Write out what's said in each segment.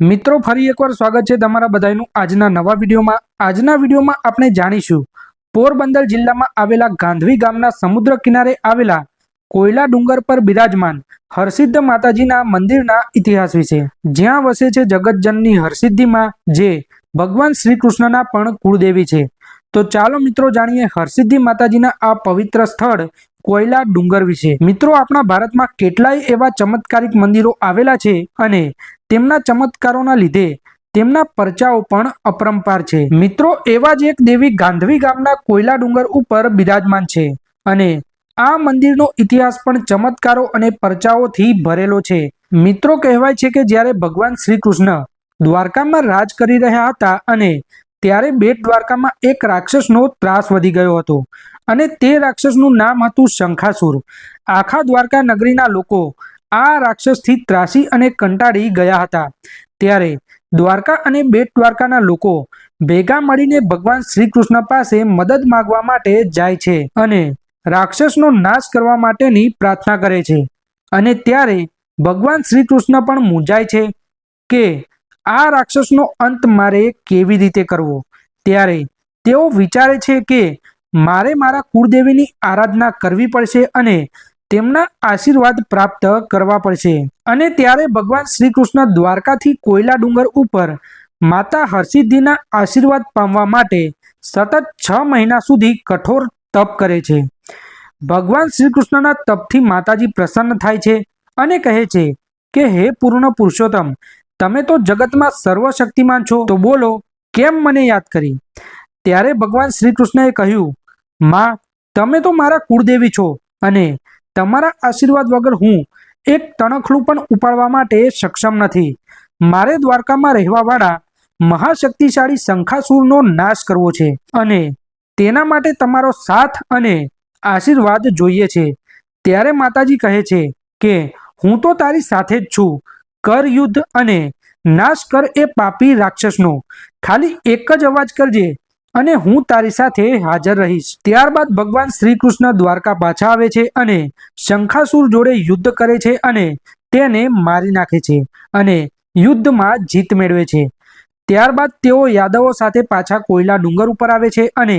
મિત્રો, ફરી એકવાર સ્વાગત છે તમારા બધાનું આજના નવા વિડીયોમાં. આજના વિડીયોમાં આપણે જાણીશું, પોરબંદર જિલ્લામાં આવેલા ગાંધવી ગામના સમુદ્ર કિનારે આવેલા કોયલા ડુંગર પર બિરાજમાન હરસિદ્ધ માતાજીના મંદિરના ઇતિહાસ વિશે. જ્યાં વસે છે જગતજનની હરસિદ્ધિમાં, જે ભગવાન શ્રી કૃષ્ણના પણ કુળદેવી છે. તો ચાલો મિત્રો, જાણીએ હરસિદ્ધિ માતાજીના આ પવિત્ર સ્થળ કોયલા ડુંગર વિશે. મિત્રો, આપણા ભારતમાં કેટલાય એવા ચમત્કારિક મંદિરો આવેલા છે અને તેમના ચમત્કારોના લીધે તેમના પરચાઓ પણ અપરંપાર છે. મિત્રો, એવા જ એક દેવી ગાંધવી ગામના કોયલા ડુંગર ઉપર બિરાજમાન છે અને આ મંદિરનો ઇતિહાસ પણ ચમત્કારો અને પરચાઓથી ભરેલો છે. મિત્રો, કહેવાય છે કે જ્યારે ભગવાન શ્રી કૃષ્ણ દ્વારકામાં રાજ કરી રહ્યા હતા અને ત્યારે બેટ દ્વારકામાં એક રાક્ષસનો ત્રાસ વધી ગયો હતો અને તે રાક્ષસનું નામ હતું શંખાસુર. આખા દ્વારકા નગરીના લોકો આ રાક્ષસથી ત્રાસી અને કંટાળી ગયા હતા. ત્યારે દ્વારકા અને બેટ દ્વારકાના લોકો ભેગા મળીને ભગવાન શ્રી કૃષ્ણ પાસે મદદ માગવા માટે જાય છે અને રાક્ષસનો નાશ કરવા માટેની પ્રાર્થના કરે છે. અને ત્યારે ભગવાન શ્રી કૃષ્ણ પણ મૂંઝાય છે કે આ રાક્ષસનો અંત મારે કેવી રીતે કરવો? ત્યારે તેઓ વિચારે છે કે મારે મારા કુળદેવીની આરાધના કરવી પડશે અને તેમના આશીર્વાદ પ્રાપ્ત કરવા પડશે. અને ત્યારે ભગવાન શ્રી કૃષ્ણ દ્વારકાથી કોયલા ડુંગર ઉપર માતા હરસિદ્ધિના આશીર્વાદ પામવા માટે સતત છ મહિના સુધી કઠોર તપ કરે છે. ભગવાન શ્રી કૃષ્ણના તપથી માતાજી પ્રસન્ન થાય છે અને કહે છે કે, હે પૂર્ણ પુરુષોત્તમ, તમે તો જગતમાં સર્વશક્તિમાન છો. તો બોલો, કેમ મને યાદ કરી? ત્યારે ભગવાન શ્રી કૃષ્ણએ કહ્યું, માં, તમે તો મારા કુળદેવી છો અને તમારા આશીર્વાદ વગર હું એક તણખલું પણ ઉપાડવા માટે સક્ષમ નથી. મારે દ્વારકામાં રહેવાવાળા મહાશક્તિશાળી શંખાસુરનો નાશ કરવો છે અને તેના માટે તમારો સાથ અને આશીર્વાદ જોઈએ છે. ત્યારે માતાજી કહે છે કે, હું તો તારી સાથે જ છું. કર યુદ્ધ અને નાશ કર એ પાપી રાક્ષસનો. ખાલી એક જ અવાજ કરજે. અને હું તારી સાથે હાજર રહીશ. ત્યારબાદ ભગવાન શ્રી કૃષ્ણ દ્વારકા પાછા આવે છે અને શંખાસુર જોડે યુદ્ધ કરે છે અને તેને મારી નાખે છે અને યુદ્ધમાં જીત મેળવે છે. ત્યારબાદ તેઓ યાદવો સાથે પાછા કોયલા ડુંગર ઉપર આવે છે અને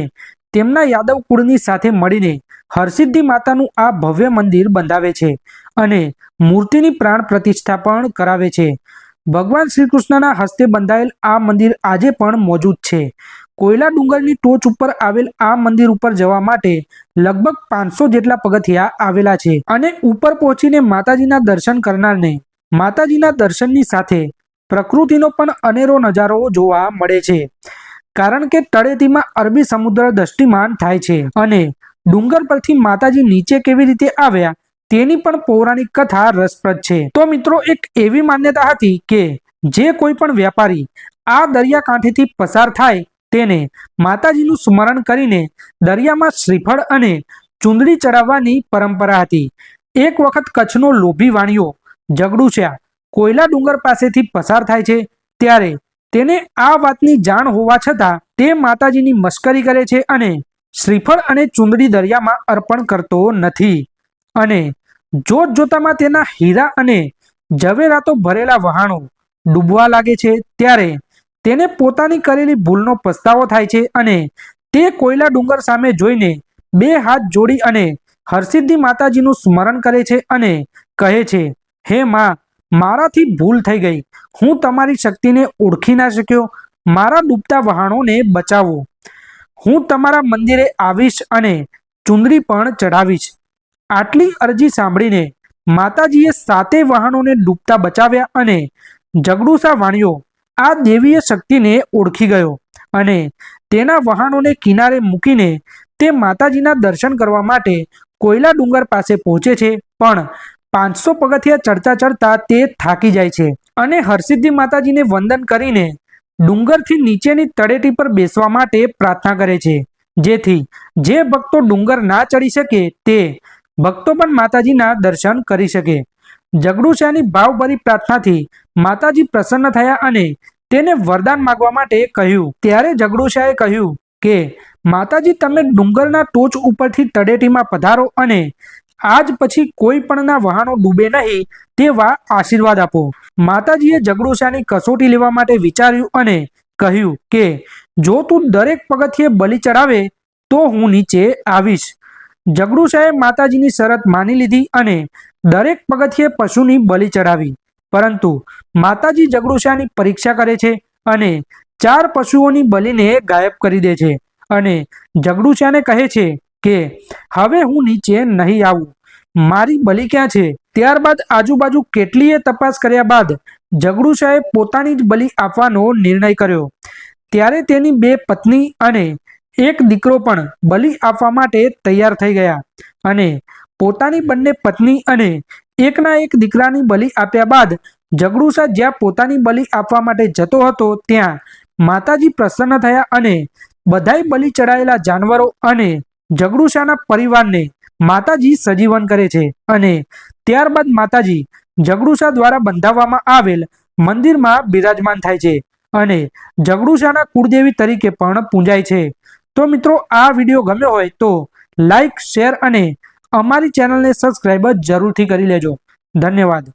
તેમના યાદવ કુળની સાથે મળીને હરસિદ્ધિ માતાનું આ ભવ્ય મંદિર બંધાવે છે અને મૂર્તિની પ્રાણ પ્રતિષ્ઠા પણ કરાવે છે. ભગવાન શ્રી કૃષ્ણના હસ્તે બંધાયેલ આ મંદિર આજે પણ મોજૂદ છે. કોયલા ડુંગરની ટોચ ઉપર આવેલ આ મંદિર ઉપર જવા માટે લગભગ પાંચસો જેટલા પગથિયા આવેલા છે અને ઉપર પહોંચીને માતાજીના દર્શન કરનારને માતાજીના દર્શનની સાથે પ્રકૃતિનો પણ અનેરો નજારો જોવા મળે છે. કારણ કે તળેટીમાં અરબી સમુદ્ર દ્રષ્ટિમાન થાય છે અને ડુંગર પરથી માતાજી નીચે કેવી રીતે આવ્યા તેની પણ પૌરાણિક કથા રસપ્રદ છે. તો મિત્રો, એક એવી માન્યતા હતી કે જે કોઈ પણ વેપારી આ દરિયાકાંઠેથી પસાર થાય તેને માતાજીનું સ્મરણ કરીને દરિયામાં શ્રીફળ અને ચુંદડી ચડાવવાની પરંપરા હતી. એક વખત કચ્છનો લોભી વાણિયો જગડુશ્યા કોયલા ડુંગર પાસેથી પસાર થાય છે ત્યારે તેને આ વાતની જાણ હોવા છતાં તે માતાજીની મશ્કરી કરે છે અને શ્રીફળ અને ચુંદડી દરિયામાં અર્પણ કરતો નથી. અને જોત જોતામાં તેના હીરા અને ઝવેરાતો ભરેલા વહાણો ડૂબવા લાગે છે ત્યારે તેને પોતાની કરેલી ભૂલનો પસ્તાવો થાય છે અને તે કોયલા ડુંગર સામે જોઈને બે હાથ જોડી અને હરસિદ્ધિ માતાજીનું સ્મરણ કરે છે અને કહે છે, હે માં, મારાથી ભૂલ થઈ ગઈ. હું તમારી શક્તિને ઓળખી ના શક્યો. મારા ડૂબતા વહાણોને બચાવો. હું તમારા મંદિરે આવીશ અને ચુંદડી પણ ચઢાવીશ. આટલી અરજી સાંભળીને માતાજીએ સાતે વાહનોને ડૂબતા બચાવ્યા અને જગડુસા વાણિયો આ દેવીય શક્તિને ઓળખી ગયો અને તેના વહાણોને કિનારે મૂકીને તે માતાજીના દર્શન કરવા માટે કોયલા ડુંગર પાસે પહોંચે છે. પણ પાંચસો પગથિયા ચડતા ચડતા તે થાકી જાય છે અને હરસિદ્ધિ માતાજીને વંદન કરીને ડુંગરથી નીચેની તળેટી પર બેસવા માટે પ્રાર્થના કરે છે. જેથી જે ભક્તો ડુંગર ના ચડી શકે તે ભક્તો પણ માતાજીના દર્શન કરી શકે. જગડુશાની ભાવભરી પ્રાર્થનાથી માતાજી પ્રસન્ન થયા અને તેને વરદાન માગવા માટે કહ્યું. ત્યારે જગડુશાએ કહ્યું કે, માતાજી, તમે ડુંગરના ટોચ ઉપરથી તળેટીમાં પધારો અને આજ પછી કોઈ પણના વાહનો ડૂબે નહીં તેવા આશીર્વાદ આપો. માતાજીએ જગડુશાની કસોટી લેવા માટે વિચાર્યું અને કહ્યું કે, જો તું દરેક પગથિયે બલિ ચડાવે તો હું નીચે આવીશ. જગડુશાએ માતાજીની શરત માની લીધી અને દરેક પગથિયે પશુની બલિ ચઢાવી. પરંતુ માતાજી જગડુશાની પરીક્ષા કરે છે અને ચાર પશુઓની બલિને ગાયબ કરી દે છે. અને જગડુશાને કહે છે કે, હવે હું નીચે નહીં આવું. મારી બલિ ક્યાં છે? ત્યારબાદ આજુબાજુ કેટલીય તપાસ કર્યા બાદ જગડુશાએ પોતાની જ બલિ આપવાનો નિર્ણય કર્યો. ત્યારે તેની બે પત્ની અને એક દીકરો પણ બલિ આપવા માટે તૈયાર થઈ ગયા અને પોતાની બંને પત્ની અને એકના એક દીકરાની બલિ આપ્યા બાદ જગડુસા જ્યાં પોતાની બલિ આપવા માટે જતો હતો ત્યાં માતાજી પ્રસન્ન થયા અને બધાય બલિ ચડાયેલા જાનવરો અને જગડુસાના પરિવારને માતાજી સજીવન કરે છે અને ત્યારબાદ માતાજી જગડુસા દ્વારા બંધાવવામાં આવેલ મંદિરમાં બિરાજમાન થાય છે અને જગડુસાના કુળદેવી તરીકે પણ પૂંજાય છે. તો મિત્રો, આ વીડિયો ગમ્યો હોય તો લાઈક શેર અને અમારી ચેનલને સબસ્ક્રાઈબ જરૂરથી કરી લેજો. ધન્યવાદ.